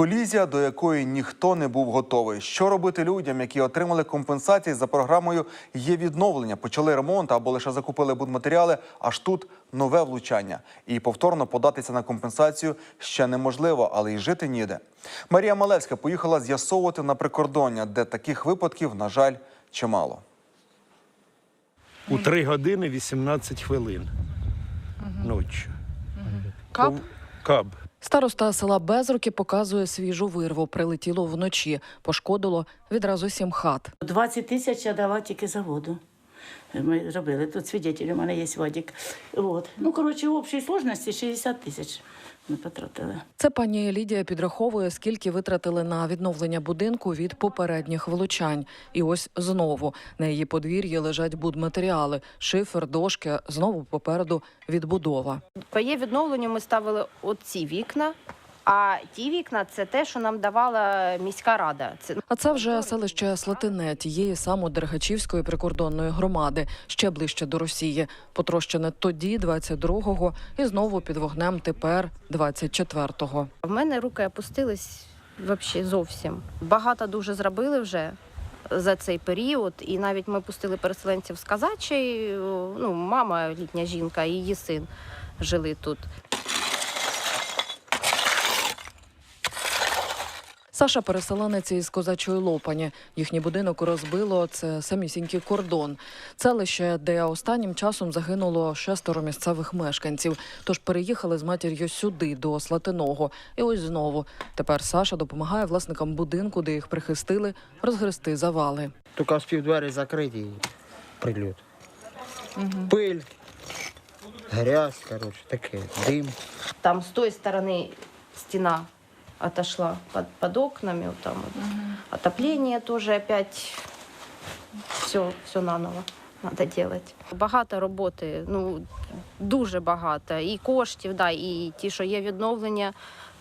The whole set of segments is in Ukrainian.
Колізія, до якої ніхто не був готовий. Що робити людям, які отримали компенсації за програмою є відновлення, почали ремонт або лише закупили будматеріали, аж тут нове влучання. І повторно податися на компенсацію ще неможливо, але й жити ніде. Марія Малевська поїхала з'ясовувати на прикордоння, де таких випадків, на жаль, чимало. У 3 години 18 хвилин ночі. Кап? Каб. Староста села Безруки показує свіжу вирву. Прилетіло вночі. Пошкодило відразу сім хат. 20 тисяч я дала тільки за воду. Ми робили. Тут свідетель, у мене є Вадик. От. Ну, коротше, в общій сложності 60 тисяч ми потратили. Це пані Лідія підраховує, скільки витратили на відновлення будинку від попередніх влучань. І ось знову на її подвір'ї лежать будматеріали, шифер, дошки. Знову попереду відбудова. По її відновленню ми ставили оці вікна, а ті вікна це те, що нам давала міська рада. Це А це вже селище Слатине тієї самої Дергачівської прикордонної громади, ще ближче до Росії. Потрощене тоді, 22-го, і знову під вогнем тепер 24-го. в мене руки опустились взагалі зовсім. Багато дуже зробили вже. За цей період, і навіть ми пустили переселенців з Казачої. Ну, мама, літня жінка, і її син жили тут. Саша переселенець із козачої лопані. Їхній будинок розбило це самісінький кордон. Це лише де останнім часом загинуло шестеро місцевих мешканців. Тож переїхали з матір'ю сюди, до Слатиного. І ось знову тепер Саша допомагає власникам будинку, де їх прихистили, розгрести завали. Тільки спів двері закриті і прильот. Пиль, грязь, коротше, таке, дим. Там с той стороны стена отошла под, под окнами, вот там вот. отопление тоже опять все, все наново надо делать. Багато роботи, ну дуже багато. І коштів, да, і ті, що є відновлення,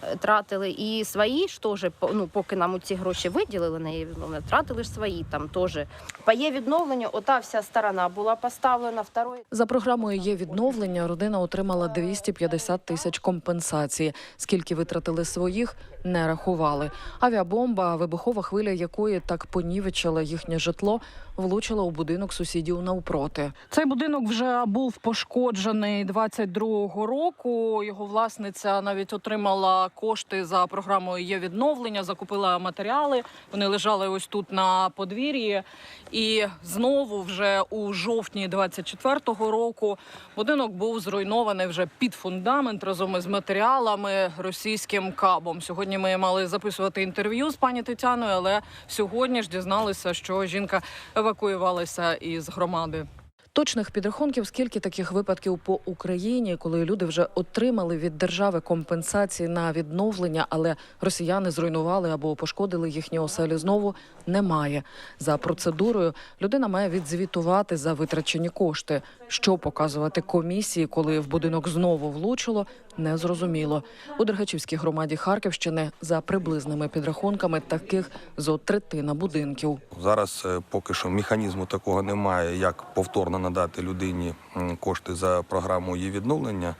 е, тратили. І свої ж теж, ну, поки нам ці гроші виділили на її відновлення, тратили ж свої там теж. По є відновленню, ота вся сторона була поставлена, второй За програмою є відновлення. Родина отримала 250 тисяч компенсації. Скільки витратили своїх, не рахували. Авіабомба, вибухова хвиля якої так понівечила їхнє житло, влучила у будинок сусідів навпроти. Цей будинок вже був пошкоджений 22-го року. Його власниця навіть отримала кошти за програмою є відновлення, закупила матеріали. Вони лежали ось тут на подвір'ї. І знову, вже у жовтні 24-го року, будинок був зруйнований вже під фундамент разом із матеріалами російським кабом. Сьогодні ми мали записувати інтерв'ю з пані Тетяною, але сьогодні ж дізналися, що жінка евакуювалася із громади. Точних підрахунків, скільки таких випадків по Україні, коли люди вже отримали від держави компенсації на відновлення, але росіяни зруйнували або пошкодили їхні оселі знову, немає. За процедурою людина має відзвітувати за витрачені кошти. Що показувати комісії, коли в будинок знову влучило, незрозуміло. У Дергачівській громаді Харківщини за приблизними підрахунками таких зо третина будинків. Зараз е, поки що механізму такого немає, як повторно надати людині кошти за програмою її відновлення.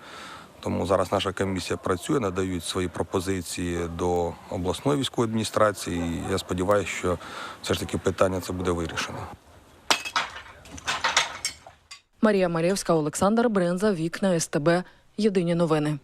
Тому зараз наша комісія працює, надають свої пропозиції до обласної військової адміністрації. І я сподіваюся, що все ж таки питання це буде вирішено. Марія Марєвська, Олександр Бренза, вікна СТБ. Єдині новини.